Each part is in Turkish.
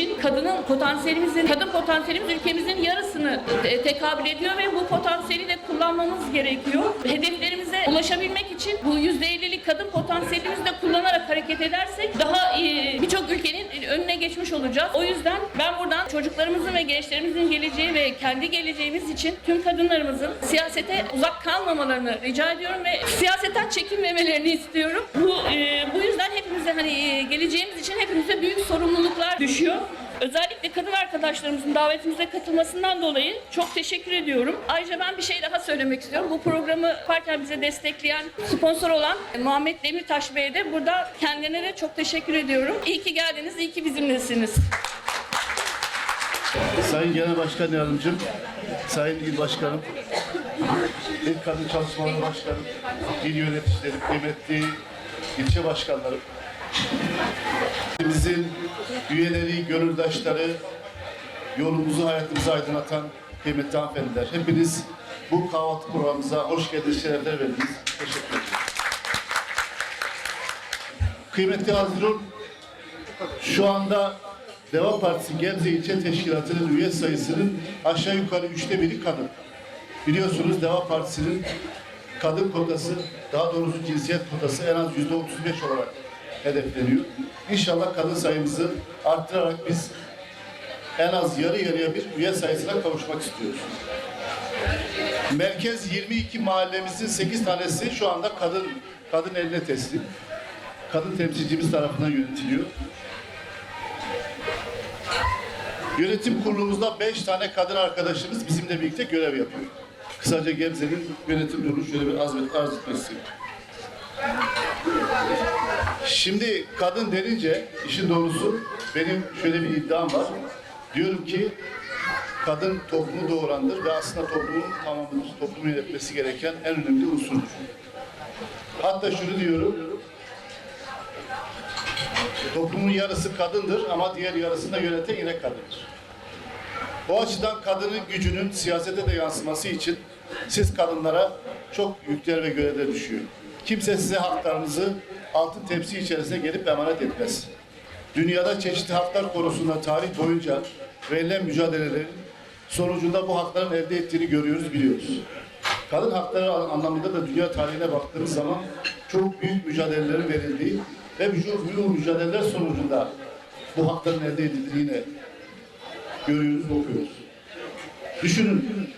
için kadının potansiyelimizin, kadın potansiyelimiz ülkemizin yarısını te- tekabül ediyor ve bu potansiyeli de kullanmamız gerekiyor. Ulaşabilmek için bu %50'lik kadın potansiyelimizi de kullanarak hareket edersek daha iyi birçok ülkenin önüne geçmiş olacağız. O yüzden ben buradan çocuklarımızın ve gençlerimizin geleceği ve kendi geleceğimiz için tüm kadınlarımızın siyasete uzak kalmamalarını rica ediyorum ve siyasetten çekinmemelerini istiyorum. Bu e, bu yüzden hepimize hani e, geleceğimiz için hepimize büyük sorumluluklar düşüyor. Özellikle kadın arkadaşlarımızın davetimize katılmasından dolayı çok teşekkür ediyorum. Ayrıca ben bir şey daha söylemek istiyorum. Bu programı yaparken bize destekleyen, sponsor olan Muhammed Demirtaş Bey'e de burada kendilerine de çok teşekkür ediyorum. İyi ki geldiniz, iyi ki bizimlesiniz. Sayın Genel Başkan Yardımcım, Sayın İl Başkanım, İl Kadın Çalışmaları Başkanım, il yöneticilerim, kıymetli ilçe başkanlarım, bizim üyeleri, gönüldaşları, yolumuzu, hayatımızı aydınlatan kıymetli hanımefendiler. Hepiniz bu kahvaltı programımıza hoş geldiniz, şerefler verdiniz. Teşekkür ederim. Kıymetli Hazirun, şu anda Deva Partisi Gebze İlçe Teşkilatı'nın üye sayısının aşağı yukarı üçte biri kadın. Biliyorsunuz Deva Partisi'nin kadın kotası, daha doğrusu cinsiyet kotası en az yüzde 35 olarak hedefleniyor. İnşallah kadın sayımızı arttırarak biz en az yarı yarıya bir üye sayısına kavuşmak istiyoruz. Merkez 22 mahallemizin 8 tanesi şu anda kadın kadın eline teslim. Kadın temsilcimiz tarafından yönetiliyor. Yönetim kurulumuzda beş tane kadın arkadaşımız bizimle birlikte görev yapıyor. Kısaca Gebze'nin yönetim kurulu şöyle bir arz, arz etmek. Şimdi kadın denince işin doğrusu benim şöyle bir iddiam var. Diyorum ki kadın toplumu doğurandır ve aslında toplumun tamamıdır. Toplumun yönetmesi gereken en önemli unsurdur. Hatta şunu diyorum, Toplumun yarısı kadındır ama diğer yarısını da yöneten yine kadındır. O açıdan kadının gücünün siyasete de yansıması için siz kadınlara çok yükler ve görevler düşüyor. Kimse size haklarınızı altın tepsi içerisine gelip emanet etmez. Dünyada çeşitli haklar konusunda tarih boyunca verilen mücadelelerin sonucunda bu hakların elde ettiğini görüyoruz, biliyoruz. Kadın hakları anlamında da dünya tarihine baktığımız zaman çok büyük mücadelelerin verildiği ve bu mücadeleler sonucunda bu hakların elde edildiğini görüyoruz, okuyoruz. Düşünün,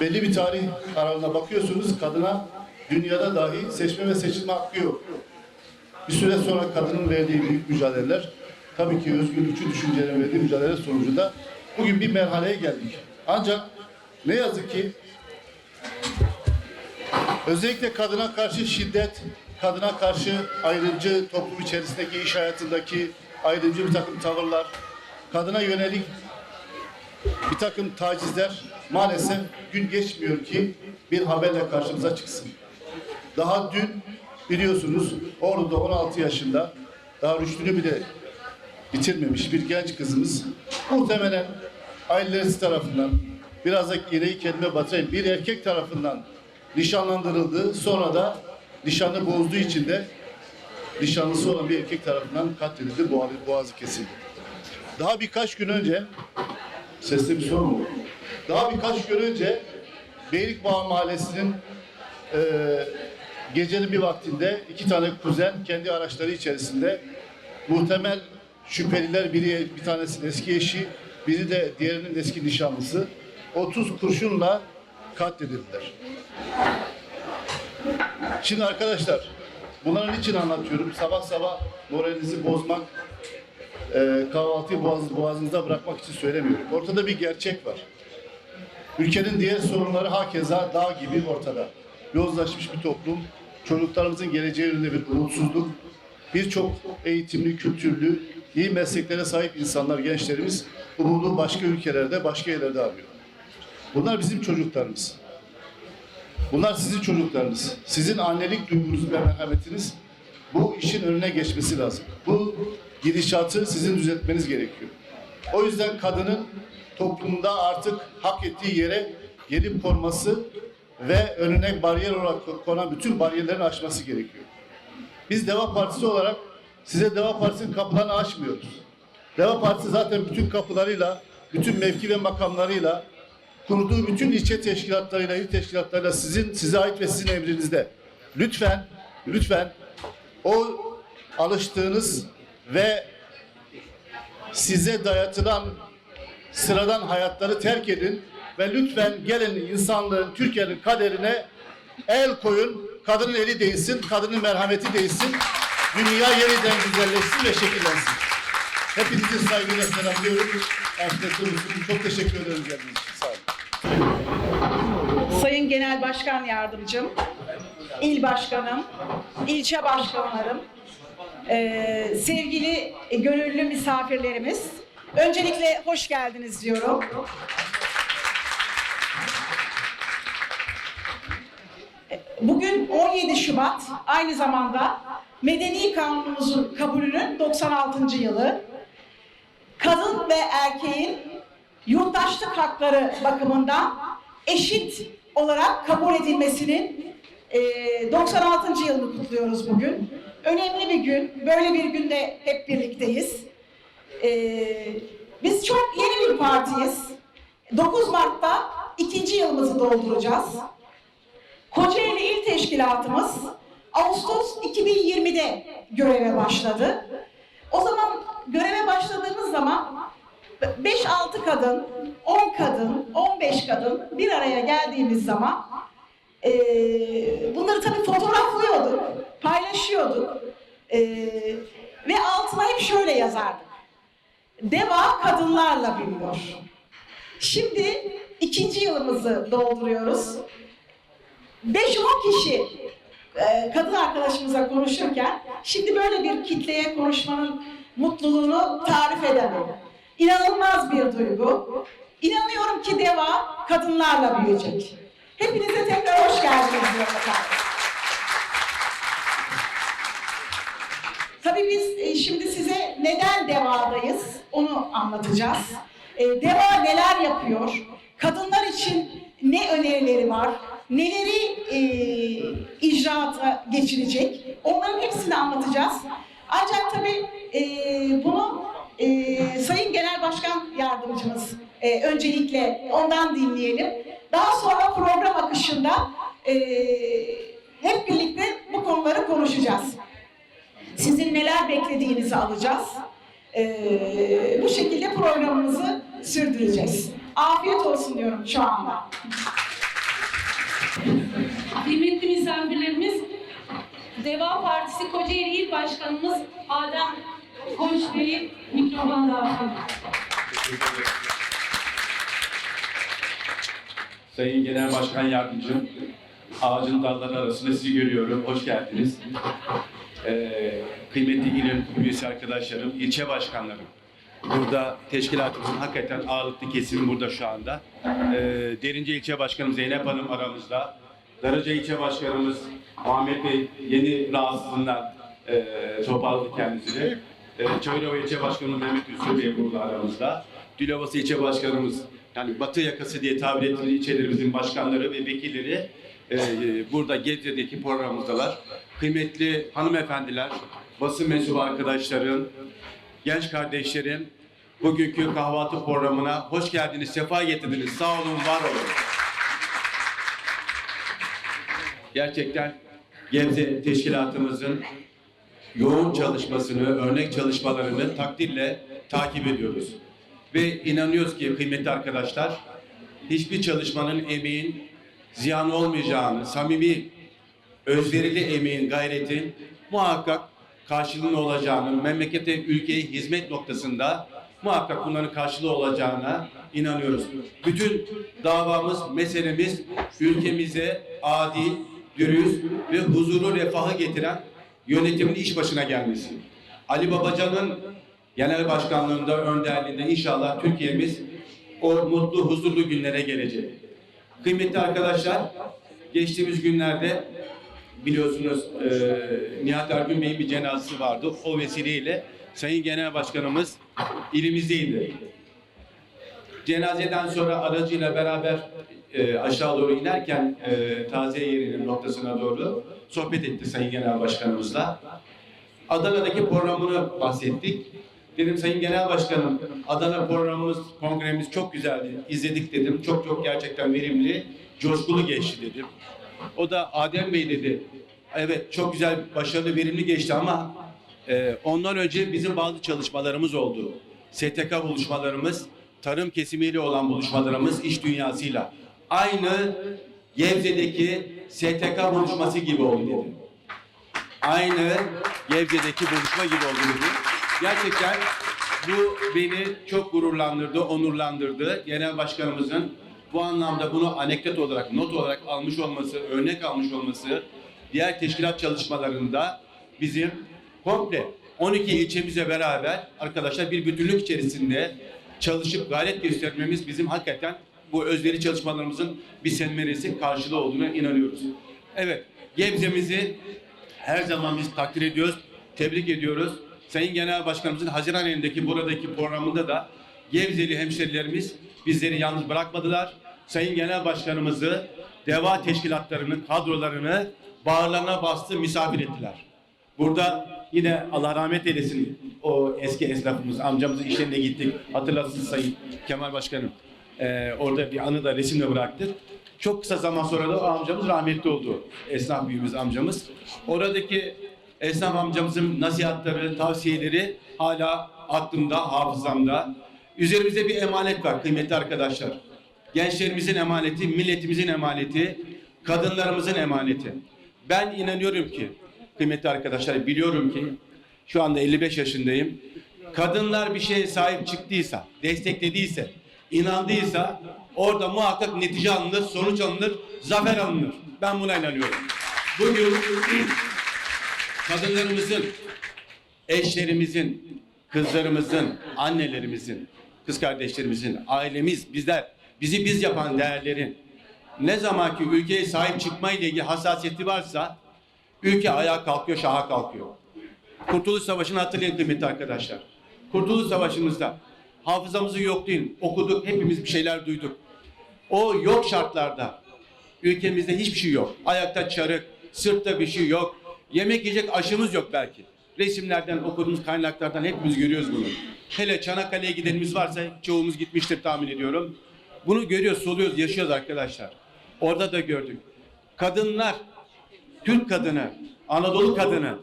belli bir tarih aralığına bakıyorsunuz, kadına dünyada dahi seçme ve seçilme hakkı yok. Bir süre sonra kadının verdiği büyük mücadeleler, tabii ki özgürlükçü düşüncelerin verdiği mücadele sonucunda bugün bir merhaleye geldik. Ancak ne yazık ki özellikle kadına karşı şiddet, kadına karşı ayrımcı toplum içerisindeki iş hayatındaki ayrımcı bir takım tavırlar, kadına yönelik bir takım tacizler maalesef gün geçmiyor ki bir haberle karşımıza çıksın. Daha dün biliyorsunuz Ordu'da 16 yaşında daha rüştünü bile bitirmemiş bir genç kızımız muhtemelen ailelerisi tarafından biraz da gereği kendime batırayım bir erkek tarafından nişanlandırıldı. Sonra da nişanı bozduğu için de nişanlısı olan bir erkek tarafından katledildi. Boğazı, boğazı kesildi. Daha birkaç gün önce sesli bir sorun mu? Daha birkaç gün önce Beylikbağ Mahallesi'nin eee gecenin bir vaktinde iki tane kuzen kendi araçları içerisinde muhtemel şüpheliler biri bir tanesinin eski eşi, biri de diğerinin eski nişanlısı 30 kurşunla katledildiler. Şimdi arkadaşlar bunların için anlatıyorum. Sabah sabah moralinizi bozmak, e, kahvaltıyı boğaz, boğazınızda bırakmak için söylemiyorum. Ortada bir gerçek var. Ülkenin diğer sorunları hakeza dağ gibi ortada. Yozlaşmış bir toplum, çocuklarımızın geleceği önünde bir umutsuzluk, birçok eğitimli, kültürlü, iyi mesleklere sahip insanlar, gençlerimiz umudu başka ülkelerde, başka yerlerde arıyor. Bunlar bizim çocuklarımız. Bunlar sizin çocuklarınız. Sizin annelik duygunuz ve merhametiniz bu işin önüne geçmesi lazım. Bu gidişatı sizin düzeltmeniz gerekiyor. O yüzden kadının toplumda artık hak ettiği yere gelip konması ve önüne bariyer olarak konan bütün bariyerlerin aşması gerekiyor. Biz Deva Partisi olarak size Deva Partisi'nin kapılarını açmıyoruz. Deva Partisi zaten bütün kapılarıyla, bütün mevki ve makamlarıyla, kurduğu bütün ilçe teşkilatlarıyla, il teşkilatlarıyla sizin, size ait ve sizin emrinizde. Lütfen, lütfen o alıştığınız ve size dayatılan sıradan hayatları terk edin ve lütfen gelin insanlığın, Türkiye'nin kaderine el koyun. Kadının eli değilsin, kadının merhameti değilsin. Dünya yeniden güzelleşsin ve şekillensin. Hepinizi saygıyla selamlıyorum. Olsun. Çok teşekkür ederim geldiğiniz için. Sağ olun. Sayın Genel Başkan Yardımcım, İl Başkanım, ilçe başkanlarım, eee, sevgili gönüllü misafirlerimiz, öncelikle hoş geldiniz diyorum. Bugün 17 Şubat, aynı zamanda Medeni Kanunumuzun kabulünün 96. yılı. Kadın ve erkeğin yurttaşlık hakları bakımından eşit olarak kabul edilmesinin eee, 96. yılını kutluyoruz bugün. Önemli bir gün. Böyle bir günde hep birlikteyiz. Eee, biz çok yeni bir partiyiz. 9 Mart'ta ikinci yılımızı dolduracağız. Kocaeli İl Teşkilatımız Ağustos 2020'de göreve başladı. O zaman göreve başladığımız zaman 5-6 kadın, 10 kadın, 15 kadın bir araya geldiğimiz zaman eee, bunları tabii fotoğraflıyorduk, paylaşıyorduk Eee, ve altına hep şöyle yazardık. Deva kadınlarla büyüyor. Şimdi ikinci yılımızı dolduruyoruz. 5-10 kişi e, kadın arkadaşımıza konuşurken şimdi böyle bir kitleye konuşmanın mutluluğunu tarif edemem. İnanılmaz bir duygu. İnanıyorum ki Deva kadınlarla büyüyecek. Hepinize tekrar hoş geldiniz diyorum. Tabii biz e, şimdi size neden Deva'dayız onu anlatacağız. E, Deva neler yapıyor? Kadınlar için ne önerileri var? Neleri e, icraata geçirecek? Onların hepsini anlatacağız. Ancak tabii e, bunu e, Sayın Genel Başkan Yardımcımız e, öncelikle ondan dinleyelim. Daha sonra program akışında e, hep birlikte bu konuları konuşacağız. Sizin neler beklediğinizi alacağız. Ee, bu şekilde programımızı sürdüreceğiz. Afiyet olsun diyorum şu anda. Kıymetli misafirlerimiz, Deva Partisi Kocaeli İl Başkanımız Adem Koç Bey'i mikrofona. Sayın Genel Başkan Yardımcım, ağacın dalları arasında sizi görüyorum. Hoş geldiniz. Ee, kıymetli il üyesi arkadaşlarım, ilçe başkanlarım. Burada teşkilatımızın hakikaten ağırlıklı kesimi burada şu anda. Ee, Derince İlçe Başkanım Zeynep Hanım aramızda. Darıca İlçe Başkanımız Muhammed Bey yeni rahatsızlığından e, toparladı kendisini. E, İlçe Başkanımız Mehmet Yusuf Bey burada aramızda. Dilovası İlçe Başkanımız yani Batı yakası diye tabir ettiğimiz ilçelerimizin başkanları ve vekilleri e, e, burada Gebze'deki programımızdalar. Kıymetli hanımefendiler, basın mensubu arkadaşlarım, genç kardeşlerim, bugünkü kahvaltı programına hoş geldiniz, sefa getirdiniz. Sağ olun, var olun. Gerçekten Gebze Teşkilatımızın yoğun çalışmasını, örnek çalışmalarını takdirle takip ediyoruz. Ve inanıyoruz ki kıymetli arkadaşlar, hiçbir çalışmanın emeğin ziyan olmayacağını, samimi, özverili emeğin, gayretin muhakkak karşılığının olacağını, memlekete, ülkeye hizmet noktasında muhakkak bunların karşılığı olacağına inanıyoruz. Bütün davamız, meselemiz ülkemize adil, dürüst ve huzuru, refahı getiren yönetimin iş başına gelmesi. Ali Babacan'ın genel başkanlığında, önderliğinde inşallah Türkiye'miz o mutlu, huzurlu günlere gelecek. Kıymetli arkadaşlar, geçtiğimiz günlerde biliyorsunuz e, Nihat Ergün Bey'in bir cenazesi vardı. O vesileyle Sayın Genel Başkanımız ilimizdeydi. Cenazeden sonra aracıyla beraber e, aşağı doğru inerken e, taziye yerinin noktasına doğru sohbet etti Sayın Genel Başkanımızla. Adana'daki programını bahsettik. Dedim Sayın Genel Başkanım, Adana programımız, kongremiz çok güzeldi. İzledik dedim. Çok çok gerçekten verimli, coşkulu geçti dedim. O da Adem Bey dedi. Evet çok güzel, başarılı, verimli geçti ama e, ondan önce bizim bazı çalışmalarımız oldu. STK buluşmalarımız, tarım kesimiyle olan buluşmalarımız, iş dünyasıyla. Aynı Gebze'deki STK buluşması gibi oldu dedim. Aynı Gebze'deki buluşma gibi oldu dedi. Gerçekten bu beni çok gururlandırdı, onurlandırdı. Genel Başkanımızın bu anlamda bunu anekdot olarak, not olarak almış olması, örnek almış olması, diğer teşkilat çalışmalarında bizim komple 12 ilçemize beraber arkadaşlar bir bütünlük içerisinde çalışıp gayret göstermemiz bizim hakikaten bu özveri çalışmalarımızın bir senmeresi karşılığı olduğuna inanıyoruz. Evet, Gebze'mizi her zaman biz takdir ediyoruz, tebrik ediyoruz. Sayın Genel Başkanımızın Haziran ayındaki buradaki programında da Gebzeli hemşerilerimiz bizleri yalnız bırakmadılar. Sayın Genel Başkanımızı deva teşkilatlarının kadrolarını bağırlarına bastı, misafir ettiler. Burada yine Allah rahmet eylesin o eski esnafımız, amcamızın iş yerine gittik. Hatırlarsınız Sayın Kemal Başkanım. Ee, orada bir anı da resimle bıraktık. Çok kısa zaman sonra da o amcamız rahmetli oldu. Esnaf büyüğümüz amcamız. Oradaki esnaf amcamızın nasihatleri, tavsiyeleri hala aklımda, hafızamda. Üzerimizde bir emanet var kıymetli arkadaşlar. Gençlerimizin emaneti, milletimizin emaneti, kadınlarımızın emaneti. Ben inanıyorum ki, kıymetli arkadaşlar biliyorum ki, şu anda 55 yaşındayım. Kadınlar bir şeye sahip çıktıysa, desteklediyse, inandıysa orada muhakkak netice alınır, sonuç alınır, zafer alınır. Ben buna inanıyorum. Bugün kadınlarımızın, eşlerimizin, kızlarımızın, annelerimizin, kız kardeşlerimizin, ailemiz, bizler, bizi biz yapan değerlerin ne zaman ki ülkeye sahip çıkma ile ilgili hassasiyeti varsa ülke ayağa kalkıyor, şaha kalkıyor. Kurtuluş Savaşı'nı hatırlayın kıymetli arkadaşlar. Kurtuluş Savaşı'mızda hafızamızı yok değil, okuduk, hepimiz bir şeyler duyduk. O yok şartlarda ülkemizde hiçbir şey yok. Ayakta çarık, sırtta bir şey yok. Yemek yiyecek aşımız yok belki. Resimlerden, okuduğumuz kaynaklardan hepimiz görüyoruz bunu. Hele Çanakkale'ye gidenimiz varsa çoğumuz gitmiştir tahmin ediyorum. Bunu görüyoruz, soluyoruz, yaşıyoruz arkadaşlar. Orada da gördük. Kadınlar, Türk kadını, Anadolu kadını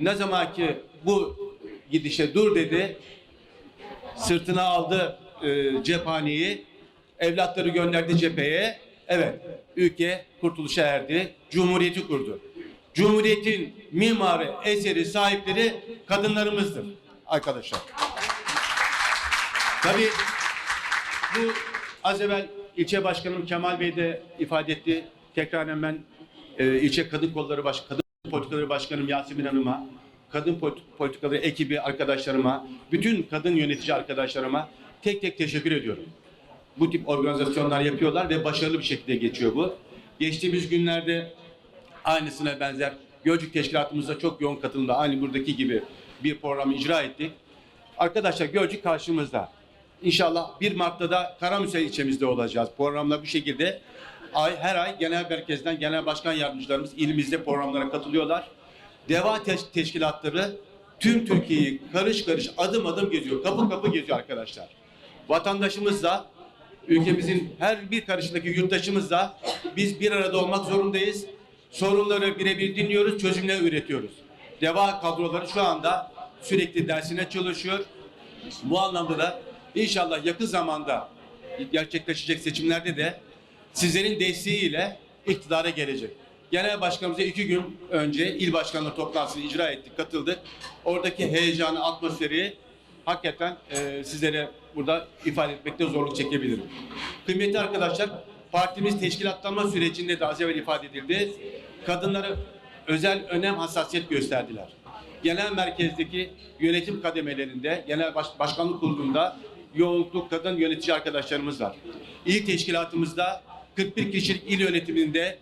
ne zaman ki bu gidişe dur dedi, sırtına aldı e, cephaneyi, evlatları gönderdi cepheye. Evet, ülke kurtuluşa erdi, cumhuriyeti kurdu. Cumhuriyetin mimarı, eseri, sahipleri kadınlarımızdır arkadaşlar. Tabii bu az evvel ilçe başkanım Kemal Bey de ifade etti. Tekrar ben e, ilçe kadın kolları baş, kadın politikaları başkanım Yasemin Hanım'a, kadın polit- politikaları ekibi arkadaşlarıma, bütün kadın yönetici arkadaşlarıma tek tek teşekkür ediyorum. Bu tip organizasyonlar yapıyorlar ve başarılı bir şekilde geçiyor bu. Geçtiğimiz günlerde aynısına benzer Gölcük Teşkilatımızda çok yoğun katılımda aynı buradaki gibi bir programı icra ettik. Arkadaşlar Gölcük karşımızda. İnşallah 1 Mart'ta da Karamüse ilçemizde olacağız. Programla bu şekilde ay, her ay genel merkezden genel başkan yardımcılarımız ilimizde programlara katılıyorlar. Deva teş- teşkilatları tüm Türkiye'yi karış karış adım adım geziyor. Kapı kapı geziyor arkadaşlar. Vatandaşımız da ülkemizin her bir karışındaki yurttaşımızla biz bir arada olmak zorundayız. Sorunları birebir dinliyoruz, çözümler üretiyoruz. Deva kadroları şu anda sürekli dersine çalışıyor. Bu anlamda da inşallah yakın zamanda gerçekleşecek seçimlerde de sizlerin desteğiyle iktidara gelecek. Genel başkanımıza iki gün önce il başkanlığı toplantısını icra ettik, katıldık. Oradaki heyecanı, atmosferi hakikaten e, sizlere burada ifade etmekte zorluk çekebilirim. Kıymetli arkadaşlar, partimiz teşkilatlanma sürecinde de az evvel ifade edildi. Kadınlara özel önem hassasiyet gösterdiler. Genel merkezdeki yönetim kademelerinde, genel baş, başkanlık kurulunda yoğunluklu kadın yönetici arkadaşlarımız var. İl teşkilatımızda 41 kişilik il yönetiminde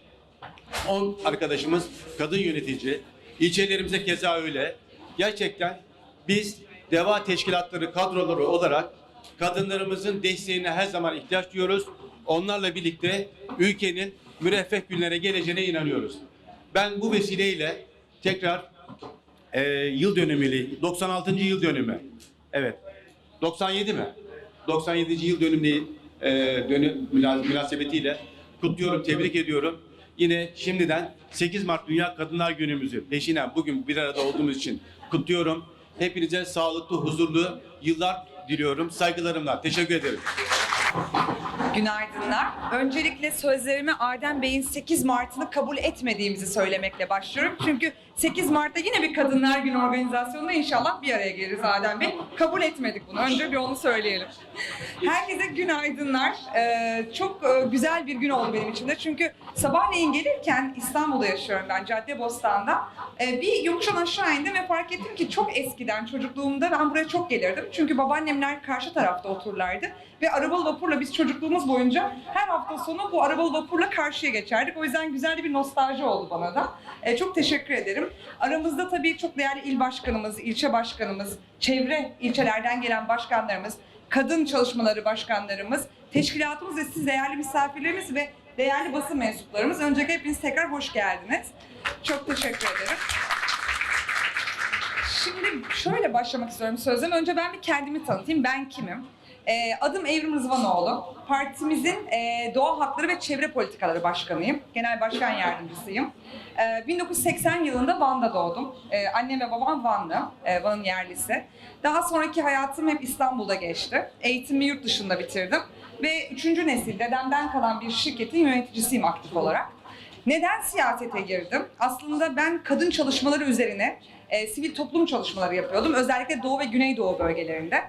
10 arkadaşımız kadın yönetici. İlçelerimize keza öyle. Gerçekten biz deva teşkilatları kadroları olarak kadınlarımızın desteğine her zaman ihtiyaç duyuyoruz. Onlarla birlikte ülkenin müreffeh günlere geleceğine inanıyoruz. Ben bu vesileyle tekrar e, yıl dönümüyle 96. yıl dönümü Evet. 97 mi? 97. yıl dönümü e, dönüm münasebetiyle kutluyorum, tebrik ediyorum. Yine şimdiden 8 Mart Dünya Kadınlar Günümüzü peşinen bugün bir arada olduğumuz için kutluyorum. Hepinize sağlıklı, huzurlu yıllar diliyorum. Saygılarımla. Teşekkür ederim. Günaydınlar. Öncelikle sözlerimi Adem Bey'in 8 Mart'ını kabul etmediğimizi söylemekle başlıyorum. Çünkü 8 Mart'ta yine bir Kadınlar Günü organizasyonunda inşallah bir araya geliriz Adem Bey. Kabul etmedik bunu. Önce bir onu söyleyelim. Herkese günaydınlar. Ee, çok e, güzel bir gün oldu benim için de. Çünkü sabahleyin gelirken İstanbul'da yaşıyorum ben Caddebostan'da. Ee, bir yokuştan aşağı indim ve fark ettim ki çok eskiden çocukluğumda ben buraya çok gelirdim. Çünkü babaannemler karşı tarafta otururlardı. Ve arabalı vapurla biz çocukluğumuz boyunca her hafta sonu bu arabalı vapurla karşıya geçerdik. O yüzden güzel bir nostalji oldu bana da. Ee, çok teşekkür ederim. Aramızda tabii çok değerli il başkanımız, ilçe başkanımız, çevre ilçelerden gelen başkanlarımız, kadın çalışmaları başkanlarımız, teşkilatımız ve siz değerli misafirlerimiz ve değerli basın mensuplarımız. Öncelikle hepiniz tekrar hoş geldiniz. Çok teşekkür ederim. Şimdi şöyle başlamak istiyorum sözlerime. Önce ben bir kendimi tanıtayım. Ben kimim? Ee, adım Evrim Rızvanoğlu. Partimizin e, Doğa Hakları ve Çevre Politikaları Başkanıyım. Genel Başkan Yardımcısıyım. Ee, 1980 yılında Van'da doğdum. Ee, annem ve babam Vanlı, e, Van'ın yerlisi. Daha sonraki hayatım hep İstanbul'da geçti. Eğitimimi yurt dışında bitirdim. Ve üçüncü nesil dedemden kalan bir şirketin yöneticisiyim aktif olarak. Neden siyasete girdim? Aslında ben kadın çalışmaları üzerine e, sivil toplum çalışmaları yapıyordum. Özellikle Doğu ve Güneydoğu bölgelerinde.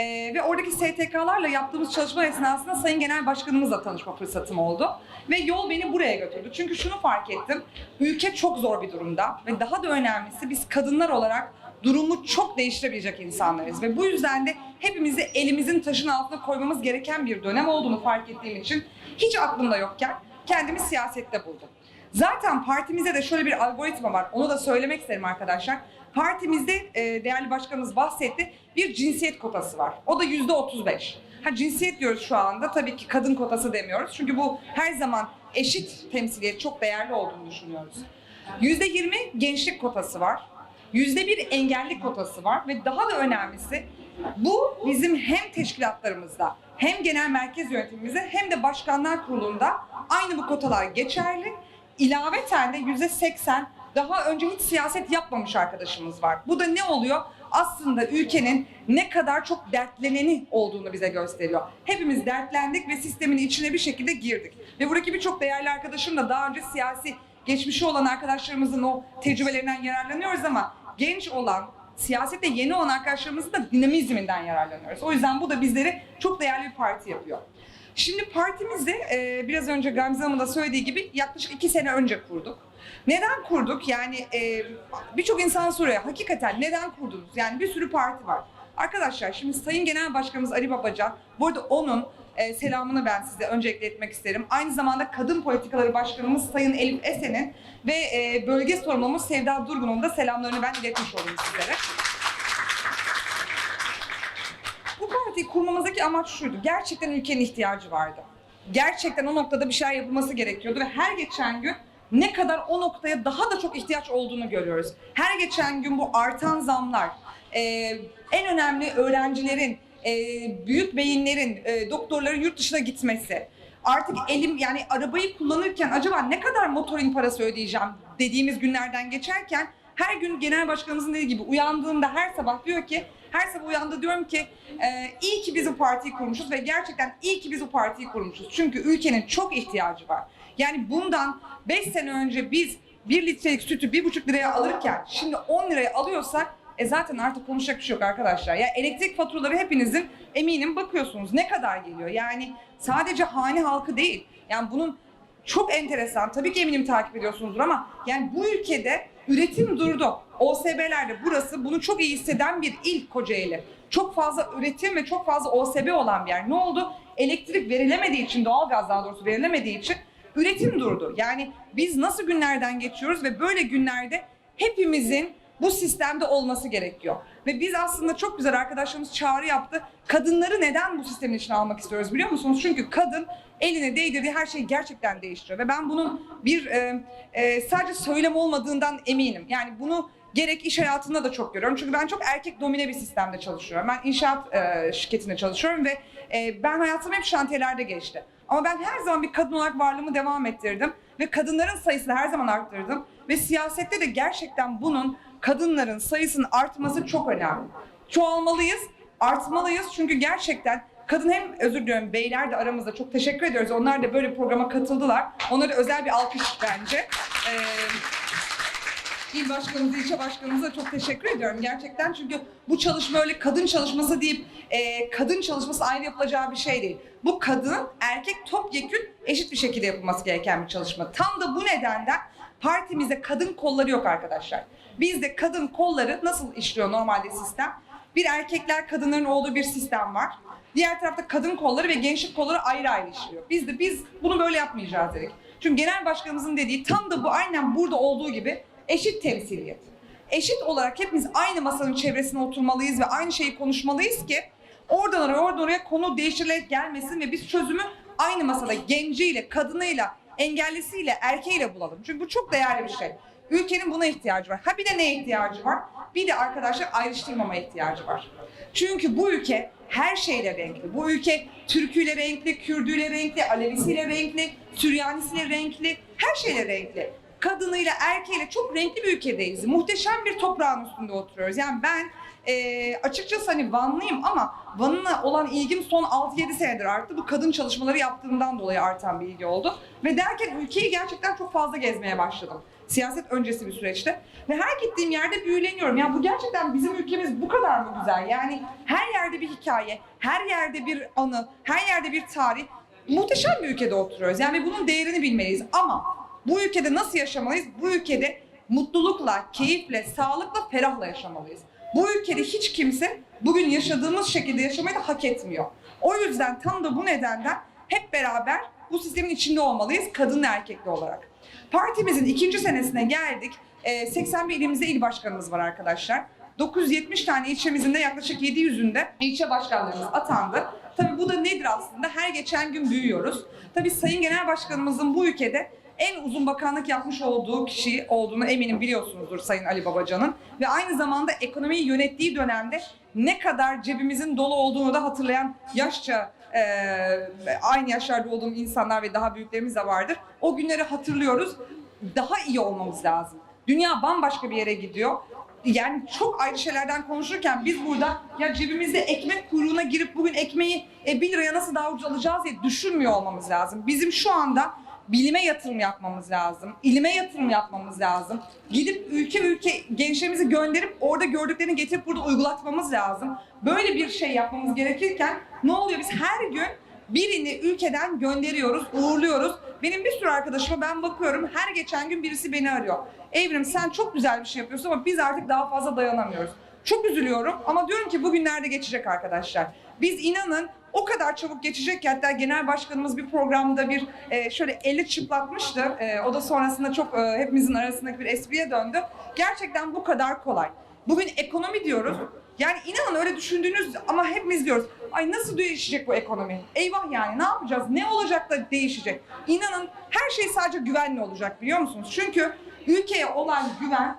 E, ve oradaki STK'larla yaptığımız çalışma esnasında Sayın Genel Başkanımızla tanışma fırsatım oldu. Ve yol beni buraya götürdü. Çünkü şunu fark ettim. Ülke çok zor bir durumda. Ve daha da önemlisi biz kadınlar olarak durumu çok değiştirebilecek insanlarız. Ve bu yüzden de hepimizi elimizin taşın altına koymamız gereken bir dönem olduğunu fark ettiğim için hiç aklımda yokken kendimi siyasette buldum. Zaten partimizde de şöyle bir algoritma var. Onu da söylemek isterim arkadaşlar. Partimizde e, değerli başkanımız bahsetti. Bir cinsiyet kotası var. O da yüzde 35. Ha cinsiyet diyoruz şu anda. Tabii ki kadın kotası demiyoruz. Çünkü bu her zaman eşit temsiliyet çok değerli olduğunu düşünüyoruz. Yüzde 20 gençlik kotası var. Yüzde bir engelli kotası var ve daha da önemlisi bu bizim hem teşkilatlarımızda hem genel merkez yönetimimizde hem de başkanlar kurulunda aynı bu kotalar geçerli. İlaveten de yüzde 80 daha önce hiç siyaset yapmamış arkadaşımız var. Bu da ne oluyor? Aslında ülkenin ne kadar çok dertleneni olduğunu bize gösteriyor. Hepimiz dertlendik ve sistemin içine bir şekilde girdik. Ve buradaki birçok değerli arkadaşım da daha önce siyasi geçmişi olan arkadaşlarımızın o tecrübelerinden yararlanıyoruz ama genç olan, siyasette yeni olan arkadaşlarımızın da dinamizminden yararlanıyoruz. O yüzden bu da bizleri çok değerli bir parti yapıyor. Şimdi partimizi e, biraz önce Gamze Hanım'ın da söylediği gibi yaklaşık iki sene önce kurduk. Neden kurduk? Yani e, birçok insan soruyor hakikaten neden kurdunuz? Yani bir sürü parti var. Arkadaşlar şimdi Sayın Genel Başkanımız Ali Babacan, bu arada onun e, selamını ben size öncelikle etmek isterim. Aynı zamanda Kadın Politikaları Başkanımız Sayın Elif Esen'in ve e, bölge sorumlumuz Sevda Durgun'un da selamlarını ben iletmiş olayım sizlere. Bu partiyi kurmamızdaki amaç şuydu. Gerçekten ülkenin ihtiyacı vardı. Gerçekten o noktada bir şeyler yapılması gerekiyordu ve her geçen gün ne kadar o noktaya daha da çok ihtiyaç olduğunu görüyoruz. Her geçen gün bu artan zamlar, e, en önemli öğrencilerin, e, büyük beyinlerin, e, doktorların yurt dışına gitmesi, artık elim yani arabayı kullanırken acaba ne kadar motorin parası ödeyeceğim dediğimiz günlerden geçerken her gün genel başkanımızın dediği gibi uyandığımda her sabah diyor ki her sabah uyandı diyorum ki e, iyi ki biz bu partiyi kurmuşuz ve gerçekten iyi ki biz bu partiyi kurmuşuz. Çünkü ülkenin çok ihtiyacı var. Yani bundan 5 sene önce biz 1 litrelik sütü 1,5 liraya alırken şimdi 10 liraya alıyorsak e zaten artık konuşacak bir şey yok arkadaşlar. Ya elektrik faturaları hepinizin eminim bakıyorsunuz ne kadar geliyor. Yani sadece hane halkı değil. Yani bunun çok enteresan. Tabii ki eminim takip ediyorsunuzdur ama yani bu ülkede üretim durdu. OSB'lerde burası bunu çok iyi hisseden bir il Kocaeli. Çok fazla üretim ve çok fazla OSB olan bir yer. Ne oldu? Elektrik verilemediği için, doğalgaz daha doğrusu verilemediği için üretim durdu. Yani biz nasıl günlerden geçiyoruz ve böyle günlerde hepimizin bu sistemde olması gerekiyor. Ve biz aslında çok güzel arkadaşlarımız çağrı yaptı. Kadınları neden bu sistemin içine almak istiyoruz biliyor musunuz? Çünkü kadın eline değdirdiği her şeyi gerçekten değiştiriyor. Ve ben bunun bir e, e, sadece söylem olmadığından eminim. Yani bunu gerek iş hayatında da çok görüyorum. Çünkü ben çok erkek domine bir sistemde çalışıyorum. Ben inşaat e, şirketinde çalışıyorum ve e, ben hayatım hep şantiyelerde geçti. Ama ben her zaman bir kadın olarak varlığımı devam ettirdim ve kadınların sayısını her zaman arttırdım ve siyasette de gerçekten bunun kadınların sayısının artması çok önemli. Çoğalmalıyız, artmalıyız çünkü gerçekten kadın hem özür diliyorum beyler de aramızda çok teşekkür ediyoruz. Onlar da böyle programa katıldılar. Onlara özel bir alkış bence. Ee, İl başkanımıza, ilçe başkanımıza çok teşekkür ediyorum gerçekten. Çünkü bu çalışma öyle kadın çalışması deyip e, kadın çalışması ayrı yapılacağı bir şey değil. Bu kadın, erkek topyekün eşit bir şekilde yapılması gereken bir çalışma. Tam da bu nedenden partimizde kadın kolları yok arkadaşlar. Bizde kadın kolları nasıl işliyor normalde sistem? Bir erkekler kadınların olduğu bir sistem var. Diğer tarafta kadın kolları ve gençlik kolları ayrı ayrı işliyor. Biz de biz bunu böyle yapmayacağız dedik. Çünkü genel başkanımızın dediği tam da bu aynen burada olduğu gibi eşit temsiliyet. Eşit olarak hepimiz aynı masanın çevresine oturmalıyız ve aynı şeyi konuşmalıyız ki oradan oraya oradan oraya konu değiştirilerek gelmesin ve biz çözümü aynı masada genciyle, kadınıyla, engellisiyle, erkeğiyle bulalım. Çünkü bu çok değerli bir şey. Ülkenin buna ihtiyacı var. Ha bir de neye ihtiyacı var? Bir de arkadaşlar ayrıştırmama ihtiyacı var. Çünkü bu ülke her şeyle renkli. Bu ülke Türküyle renkli, Kürdüyle renkli, Alevisiyle renkli, Süryanisiyle renkli, her şeyle renkli. Kadınıyla, erkeğiyle çok renkli bir ülkedeyiz. Muhteşem bir toprağın üstünde oturuyoruz. Yani ben e, açıkçası hani Vanlıyım ama Van'la olan ilgim son 6-7 senedir arttı. Bu kadın çalışmaları yaptığımdan dolayı artan bir ilgi oldu. Ve derken ülkeyi gerçekten çok fazla gezmeye başladım. Siyaset öncesi bir süreçte. Ve her gittiğim yerde büyüleniyorum. Ya bu gerçekten bizim ülkemiz bu kadar mı güzel? Yani her yerde bir hikaye, her yerde bir anı, her yerde bir tarih. Muhteşem bir ülkede oturuyoruz. Yani bunun değerini bilmeliyiz. Ama bu ülkede nasıl yaşamalıyız? Bu ülkede mutlulukla, keyifle, sağlıkla, ferahla yaşamalıyız. Bu ülkede hiç kimse bugün yaşadığımız şekilde yaşamayı da hak etmiyor. O yüzden tam da bu nedenden hep beraber bu sistemin içinde olmalıyız kadın erkekli olarak. Partimizin ikinci senesine geldik. Ee, 81 ilimizde il başkanımız var arkadaşlar. 970 tane ilçemizin de yaklaşık 700'ünde ilçe başkanlarımız atandı. Tabii bu da nedir aslında? Her geçen gün büyüyoruz. Tabii Sayın Genel Başkanımızın bu ülkede en uzun bakanlık yapmış olduğu kişi olduğunu eminim biliyorsunuzdur Sayın Ali Babacan'ın. Ve aynı zamanda ekonomiyi yönettiği dönemde ne kadar cebimizin dolu olduğunu da hatırlayan yaşça e, aynı yaşlarda olduğum insanlar ve daha büyüklerimiz de vardır. O günleri hatırlıyoruz. Daha iyi olmamız lazım. Dünya bambaşka bir yere gidiyor. Yani çok ayrı şeylerden konuşurken biz burada ya cebimizde ekmek kuyruğuna girip bugün ekmeği e, 1 liraya nasıl daha ucuz alacağız diye düşünmüyor olmamız lazım. Bizim şu anda bilime yatırım yapmamız lazım. ilime yatırım yapmamız lazım. Gidip ülke ülke gençlerimizi gönderip orada gördüklerini getirip burada uygulatmamız lazım. Böyle bir şey yapmamız gerekirken ne oluyor? Biz her gün birini ülkeden gönderiyoruz, uğurluyoruz. Benim bir sürü arkadaşıma ben bakıyorum her geçen gün birisi beni arıyor. Evrim sen çok güzel bir şey yapıyorsun ama biz artık daha fazla dayanamıyoruz. Çok üzülüyorum ama diyorum ki bugünlerde geçecek arkadaşlar. Biz inanın o kadar çabuk geçecek ki hatta genel başkanımız bir programda bir e, şöyle eli çıplatmıştı. E, o da sonrasında çok e, hepimizin arasındaki bir espriye döndü. Gerçekten bu kadar kolay. Bugün ekonomi diyoruz. Yani inanın öyle düşündüğünüz ama hepimiz diyoruz. Ay nasıl değişecek bu ekonomi? Eyvah yani ne yapacağız? Ne olacak da değişecek? İnanın her şey sadece güvenli olacak biliyor musunuz? Çünkü ülkeye olan güven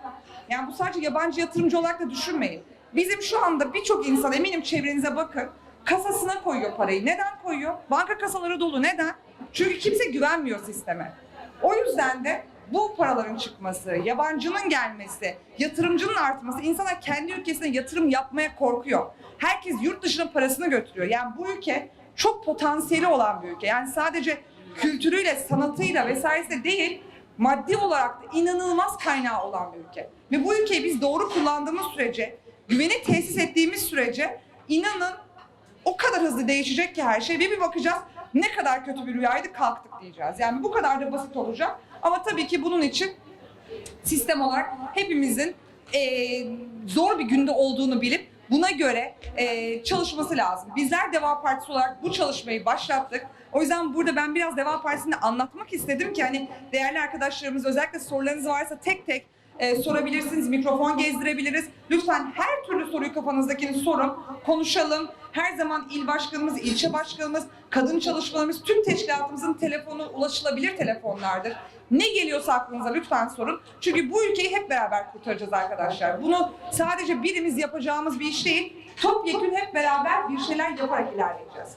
yani bu sadece yabancı yatırımcı olarak da düşünmeyin. Bizim şu anda birçok insan eminim çevrenize bakın kasasına koyuyor parayı. Neden koyuyor? Banka kasaları dolu. Neden? Çünkü kimse güvenmiyor sisteme. O yüzden de bu paraların çıkması, yabancının gelmesi, yatırımcının artması, insanlar kendi ülkesine yatırım yapmaya korkuyor. Herkes yurt dışına parasını götürüyor. Yani bu ülke çok potansiyeli olan bir ülke. Yani sadece kültürüyle, sanatıyla vesairesi değil, maddi olarak da inanılmaz kaynağı olan bir ülke. Ve bu ülkeyi biz doğru kullandığımız sürece, güveni tesis ettiğimiz sürece inanın o kadar hızlı değişecek ki her şey ve bir bakacağız ne kadar kötü bir rüyaydı kalktık diyeceğiz. Yani bu kadar da basit olacak. Ama tabii ki bunun için sistem olarak hepimizin eee, zor bir günde olduğunu bilip buna göre eee, çalışması lazım. Bizler Deva Partisi olarak bu çalışmayı başlattık. O yüzden burada ben biraz Deva Partisi'ni anlatmak istedim ki hani değerli arkadaşlarımız özellikle sorularınız varsa tek tek e, sorabilirsiniz, mikrofon gezdirebiliriz. Lütfen her türlü soruyu kafanızdakini sorun, konuşalım. Her zaman il başkanımız, ilçe başkanımız, kadın çalışmalarımız, tüm teşkilatımızın telefonu ulaşılabilir telefonlardır. Ne geliyorsa aklınıza lütfen sorun. Çünkü bu ülkeyi hep beraber kurtaracağız arkadaşlar. Bunu sadece birimiz yapacağımız bir iş değil, topyekun hep beraber bir şeyler yaparak ilerleyeceğiz.